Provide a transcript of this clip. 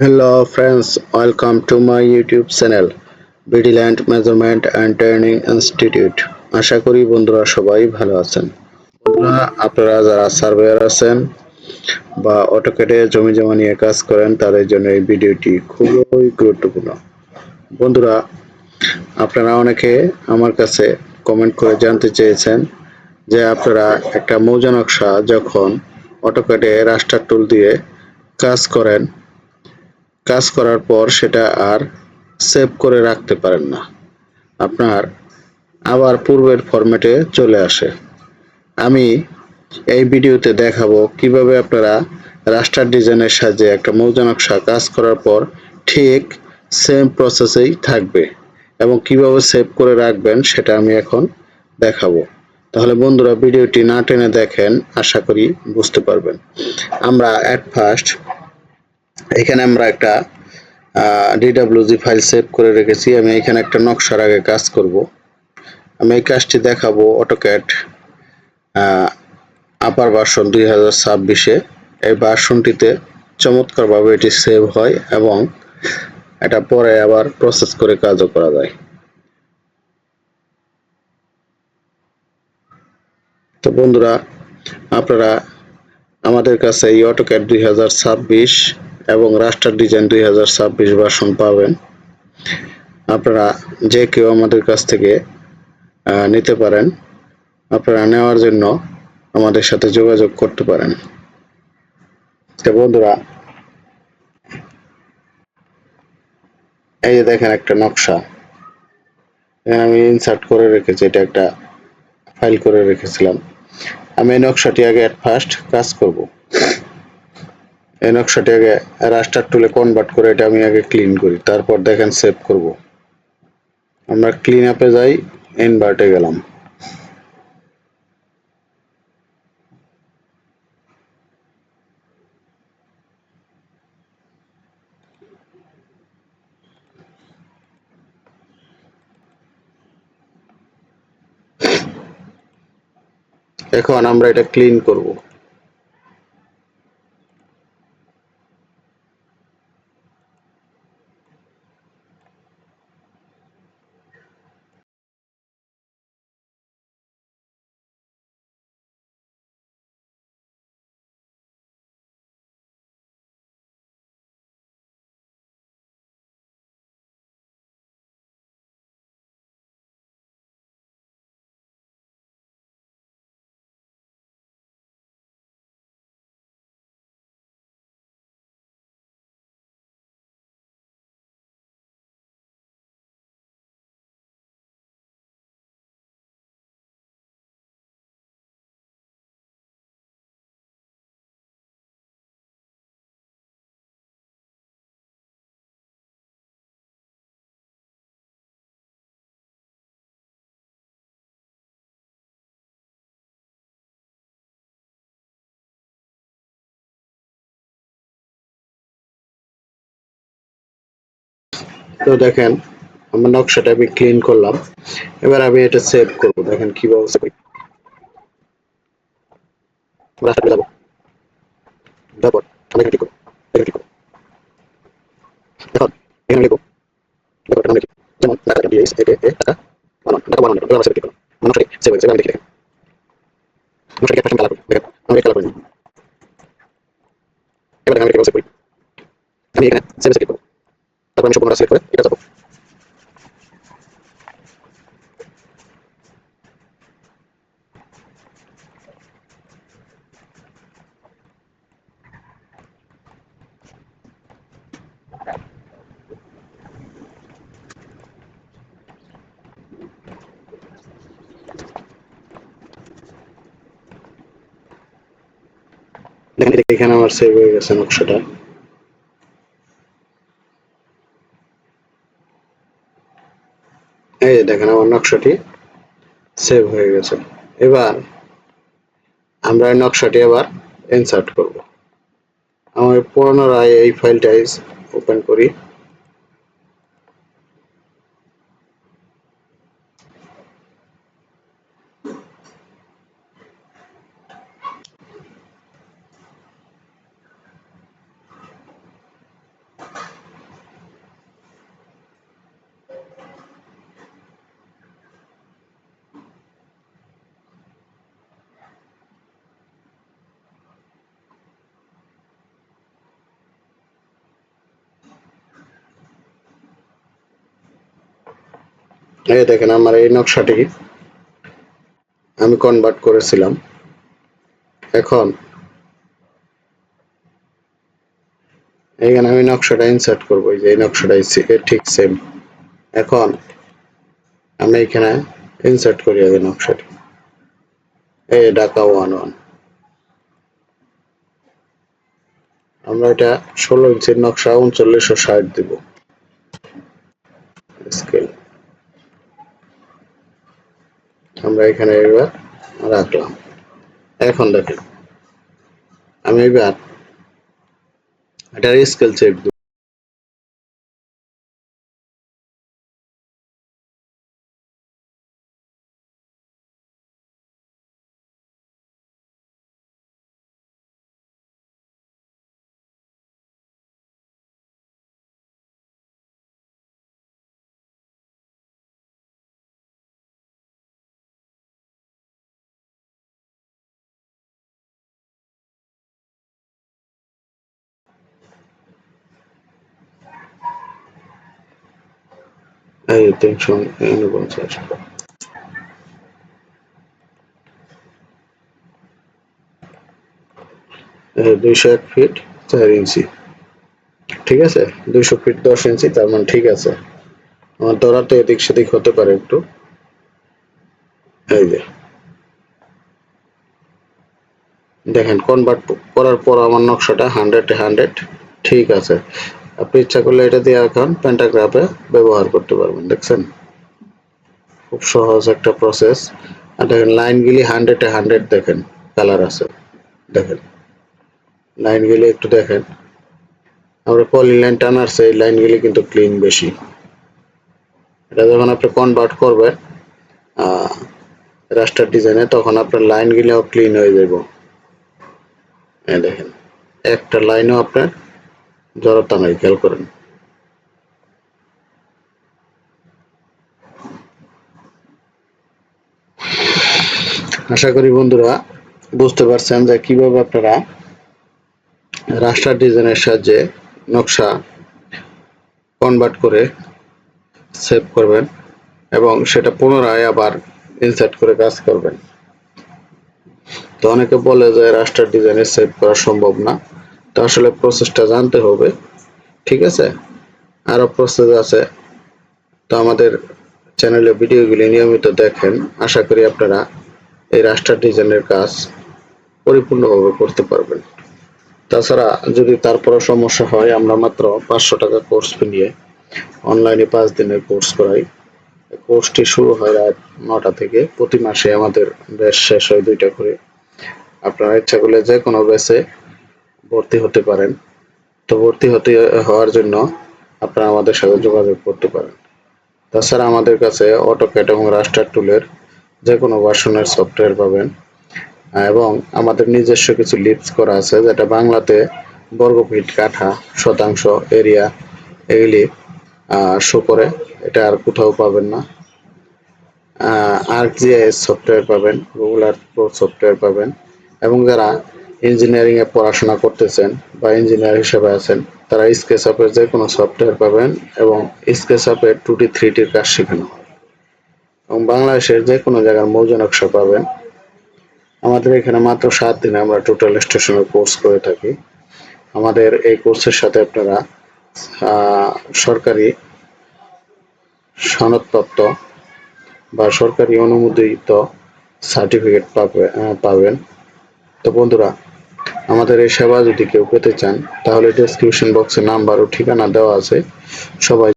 Hello friends, welcome to my YouTube channel Vigilant Measurement and Training Institute. আশা করি বন্ধুরা সবাই ভালো আছেন। বন্ধুরা আপনারা যারা সার্ভেয়ার আছেন বা অটোকেটে জমি জমা নিয়ে কাজ করেন তাদের জন্য এই ভিডিওটি খুবই গুরুত্বপূর্ণ। বন্ধুরা আপনারা অনেকে আমার কাছে কমেন্ট করে জানতে চেয়েছেন যে আপনারা একটা মৌজা নকশা যখন অটোকেটে রাস্টার টুল দিয়ে কাজ করেন কাজ করার পর সেটা আর সেভ করে রাখতে পারেন না। আপনার আবার পূর্বের ফরম্যাটে চলে আসে। আমি এই ভিডিওতে দেখাবো কীভাবে আপনারা রাস্টার ডিজাইনের সাহায্যে একটা মৌজা নকশা কাজ করার পর ঠিক সেম প্রসেসেই থাকবে এবং কীভাবে সেভ করে রাখবেন সেটা আমি এখন দেখাবো। তাহলে বন্ধুরা, ভিডিওটি না টেনে দেখেন, আশা করি বুঝতে পারবেন। আমরা অ্যাট ফার্স্ট এখানে আমরা একটা ডিডাব্লিউজি ফাইল সেভ করে রেখেছি। আমি এখানে একটা নকশার আগে কাজ করব। আমি এই কাজটি দেখাবো অটোক্যাট আপার ভার্সন দুই হাজার ছাব্বিশে। এই ভার্সনটিতে চমৎকারভাবে এটি সেভ হয় এবং এটা পরে আবার প্রসেস করে কাজও করা যায়। তো বন্ধুরা, আপনারা আমাদের কাছে এই অটোক্যাট দুই হাজার ছাব্বিশ এবং রাস্টার ডিজাইন দুই হাজার ছাব্বিশ ভার্সন পাবেন। আপনারা যে কেউ আমাদের কাছ থেকে নিতে পারেন, আপনারা নেওয়ার জন্য আমাদের সাথে যোগাযোগ করতে পারেন। তো বন্ধুরা, এই যে দেখেন একটা নকশা। এখানে আমি ইনসার্ট করে রেখেছি, এটা একটা ফাইল করে রেখেছিলাম। আমি এই নকশাটি আগে অ্যাট ফার্স্ট কাজ করব। এই নকশাটি আগে রাস্টার টুলে কনভার্ট করে এটা আমি আগে ক্লিন করি, তারপর দেখেন সেভ করব। আমরা ক্লিন আপে যাই ইনভার্টে গেলাম। এখন আমরা এটা ক্লিন করব। তো দেখেন, আমার নকশাটা আমি ক্লিন করলাম। এবার আমি এটা সেভ করব। দেখেন কীভাবে সেভ এখানে এখানে এখন এখানে লিখব। দেখো এটা আমি লিখি যেমন টাকা ডিএস এ এ টাকা বানান। টাকা বানান এবার সেভ সেভ তারপর আমি সম্পূর্ণ সিলেক্ট করে এটা যাব এখানে আমার সেভ হয়ে গেছে নকশাটা। এই দেখেন, আমার নকশাটি সেভ হয়ে গেছে। এবার আমরা এই নকশাটি আবার ইনসার্ট করব। আমার পুনরায় এই ফাইলটাই ওপেন করি। এই দেখেন, আমার এই নকশাটি। আমি কনভার্ট করেছিলাম। এখন এখানে আমি নকশাটা ইনসার্ট করব, এই যে এই নকশাটা ঠিক সেম এখন আমি এখানে ইনসার্ট করি আগে নকশাটি। এই ঢাকা ওয়ান ওয়ান। আমরা এটা ষোলো ইঞ্চির নকশা, উনচল্লিশশো ষাট দিব স্কেল আমরা এখানে এবার রাখলাম। এখন দেখেন আমি এবার এটার স্কেল চেক এই তিনশো উনপঞ্চাশ দুইশো এক ফিট চার ইঞ্চি। ঠিক আছে? দুইশো ফিট দশ ইঞ্চি, তার মানে ঠিক আছে। আমার ধরা তো এদিক সেদিক হতে পারে একটু। এই যে। দেখেন কনভার্ট করার পর আমার নকশাটা হান্ড্রেড হান্ড্রেড ঠিক আছে। আপনি ইচ্ছা করলে এটা দিয়ে এখন প্যান্টাগ্রাফে ব্যবহার করতে পারবেন, দেখছেন? খুব সহজ একটা প্রসেস আর দেখেন লাইনগুলি হান্ড্রেডে হান্ড্রেড দেখেন কালার আছে, দেখেন। লাইনগুলি একটু দেখেন। আমরা পলি লাইন টানারছে এই লাইনগুলি কিন্তু ক্লিন বেশি। এটা যখন আপনি কনভার্ট করবেন রাস্টার ডিজাইনে তখন আপনার লাইনগুলিও ক্লিন হয়ে যাব দেখেন, একটা লাইনও আপনার জড়তা নাই খেয়াল করেন। আশা করি বন্ধুরা বুঝতে পারছেন যে কীভাবে আপনারা রাস্টার ডিজাইনের সাহায্যে নকশা কনভার্ট করে সেভ করবেন এবং সেটা পুনরায় আবার ইনসার্ট করে কাজ করবেন। তো অনেকে বলে যে রাস্টার ডিজাইনে সেভ করা সম্ভব না। তো আসলে প্রসেসটা জানতে হবে, ঠিক আছে? আরও প্রসেস আছে। তো আমাদের চ্যানেলে ভিডিওগুলি নিয়মিত দেখেন। আশা করি আপনারা এই রাস্টার ডিজাইনের কাজ পরিপূর্ণভাবে করতে পারবেন। তাছাড়া যদি তারপরও সমস্যা হয়, আমরা মাত্র পাঁচশো টাকা কোর্স নিয়ে অনলাইনে পাঁচ দিনের কোর্স করাই। কোর্সটি শুরু হয় রাত নটা থেকে। প্রতি মাসে আমাদের ব্যাচ শেষ হয় দুইটা করে। আপনারা ইচ্ছা করলে যে কোনো ব্যাচে ভর্তি হতে পারেন। তো ভর্তি হতে হওয়ার জন্য আপনারা আমাদের সাথে যোগাযোগ করতে পারেন। তাছাড়া আমাদের কাছে অটোক্যাট এবং রাস্টার টুলের যে কোনো ভার্সনের সফটওয়্যার পাবেন। এবং আমাদের নিজস্ব কিছু লিপস করা আছে, যেটা বাংলাতে বর্গফিট, কাঠা, শতাংশ, এরিয়া এগুলি শো করে। এটা আর কোথাও পাবেন না। আর্কজিআইএস সফটওয়্যার পাবেন গুগল আর্থ প্রো সফটওয়্যার পাবেন। এবং যারা ইঞ্জিনিয়ারিং এ পড়াশোনা করতেছেন বা ইঞ্জিনিয়ার হিসেবে আছেন, তারা স্কেচআপের যে কোনো সফটওয়্যার পাবেন এবং স্কেচআপের টু ডি, থ্রি ডির কাজ শেখানো হয় এবং বাংলাদেশের যে কোনো জায়গার মৌজা নকশা পাবেন। আমাদের এখানে মাত্র সাত দিনে আমরা টোটাল স্টেশনের কোর্স করে থাকি। আমাদের এই কোর্সের সাথে আপনারা সরকারি সনদপ্রাপ্ত বা সরকারি অনুমোদিত সার্টিফিকেট পাবে পাবেন। তো বন্ধুরা আমাদের এই সেবা যদি কেউ পেতে চান, তাহলে ডেসক্রিপশন বক্সে নাম্বার ও ঠিকানা দেওয়া আছে। সবাই